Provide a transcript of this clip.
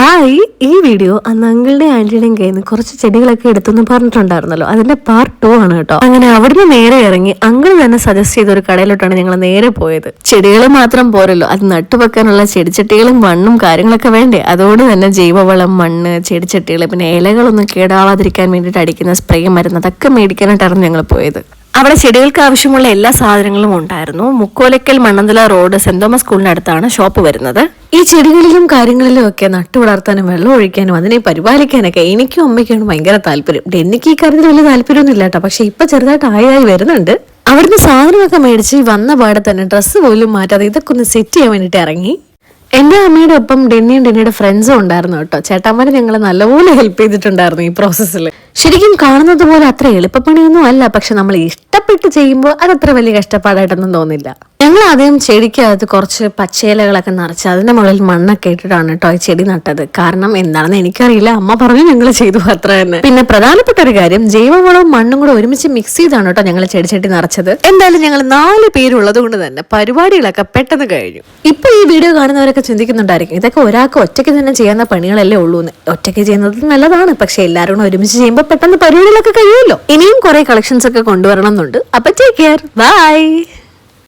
Hi ഈ video അന്ന് അങ്കിളുടെ ആന്റിയുടെയും കയ്യിൽ നിന്ന് കുറച്ച് ചെടികളൊക്കെ എടുത്തെന്ന് പറഞ്ഞിട്ടുണ്ടായിരുന്നല്ലോ. അതിന്റെ പാർട്ട് ടു ആണ് കേട്ടോ. അങ്ങനെ അവിടുന്ന് നേരെ ഇറങ്ങി അങ്കിൾ തന്നെ സജസ്റ്റ് ചെയ്ത ഒരു കടയിലോട്ടാണ് ഞങ്ങൾ നേരെ പോയത്. ചെടികൾ മാത്രം പോരല്ലോ. അത് നട്ടുവെക്കാനുള്ള ചെടിച്ചട്ടികളും മണ്ണും കാര്യങ്ങളൊക്കെ വേണ്ടേ? അതുകൊണ്ട് തന്നെ ജൈവവളം മണ്ണ് ചെടിച്ചട്ടികൾ പിന്നെ ഇലകളൊന്നും കേടാവാതിരിക്കാൻ വേണ്ടിയിട്ട് അടിക്കുന്ന സ്പ്രേ മരുന്ന് അതൊക്കെ മേടിക്കാനായിട്ടാണ് ഞങ്ങൾ പോയത്. അവിടെ ചെടികൾക്ക് ആവശ്യമുള്ള എല്ലാ സാധനങ്ങളും ഉണ്ടായിരുന്നു. Mukkolakkal Mannanthala road saint Thomas സ്കൂളിനടുത്താണ് ഷോപ്പ് വരുന്നത്. ഈ ചെടികളിലും കാര്യങ്ങളിലും ഒക്കെ നട്ടുവളർത്താനും വെള്ളം ഒഴിക്കാനും അതിനെ പരിപാലിക്കാനൊക്കെ എനിക്കും അമ്മയ്ക്കാണ് ഭയങ്കര താല്പര്യം. എനിക്ക് ഈ കാര്യത്തിൽ വലിയ താല്പര്യമൊന്നും ഇല്ല കേട്ടോ. പക്ഷെ ഇപ്പൊ ചെറുതായിട്ട് ആയി വരുന്നുണ്ട്. അവിടുന്ന് സാധനമൊക്കെ മേടിച്ച് വന്ന പാടെ തന്നെ ഡ്രസ്സ് പോലും മാറ്റാതെ ഇതൊക്കെ ഒന്ന് സെറ്റ് ചെയ്യാൻ വേണ്ടിയിട്ട് ഇറങ്ങി. എന്റെ അമ്മയുടെ ഒപ്പം ഡെന്നിയും ഡെന്നിയുടെ ഫ്രണ്ട്സും ഉണ്ടായിരുന്നു കേട്ടോ. ചേട്ടന്മാര് ഞങ്ങളെ നല്ലപോലെ ഹെൽപ്പ് ചെയ്തിട്ടുണ്ടായിരുന്നു ഈ പ്രോസസ്സിൽ ശരിക്കും കാണുന്നത് പോലെ അത്ര എളുപ്പപ്പണിയൊന്നും അല്ല പക്ഷെ നമ്മൾ ഇഷ്ടപ്പെട്ട് ചെയ്യുമ്പോൾ അത് അത്ര വലിയ കഷ്ടപ്പാടായിട്ടൊന്നും തോന്നില്ല. ഞങ്ങൾ ആദ്യം ചെടിക്കകത്ത് കുറച്ച് പച്ചയിലകളൊക്കെ നിറച്ച് അതിന്റെ മുകളിൽ മണ്ണൊക്കെ ഇട്ടിട്ടാണ് കേട്ടോ ഈ ചെടി നട്ടത്. കാരണം എന്താണെന്ന് എനിക്കറിയില്ല. അമ്മ പറഞ്ഞു ഞങ്ങൾ ചെയ്തു അത്ര തന്നെ. പിന്നെ പ്രധാനപ്പെട്ട ഒരു കാര്യം ജൈവവളവും മണ്ണും കൂടെ ഒരുമിച്ച് മിക്സ് ചെയ്താണ് കേട്ടോ ഞങ്ങൾ ചെടിച്ചട്ടി നിറച്ചത്. എന്തായാലും ഞങ്ങൾ നാല് പേരുള്ളത് കൊണ്ട് തന്നെ പരിപാടികളൊക്കെ പെട്ടെന്ന് കഴിഞ്ഞു. ഇപ്പൊ ഈ വീഡിയോ കാണുന്നവരൊക്കെ ചിന്തിക്കുന്നുണ്ടായിരിക്കും ഇതൊക്കെ ഒരാൾക്ക് ഒറ്റയ്ക്ക് തന്നെ ചെയ്യുന്ന പണികളല്ലേ ഉള്ളൂ ഒറ്റയ്ക്ക് ചെയ്യുന്നത് നല്ലതാണ് പക്ഷെ എല്ലാവരും കൂടെ ഒരുമിച്ച് ചെയ്യുമ്പോൾ പെട്ടെന്ന് പരിപാടികളൊക്കെ കഴിയുമല്ലോ. ഇനിയും കുറെ കളക്ഷൻസ് ഒക്കെ കൊണ്ടുവരണം എന്നുണ്ട് അപ്പൊ ടേക്ക് കെയർ ബൈ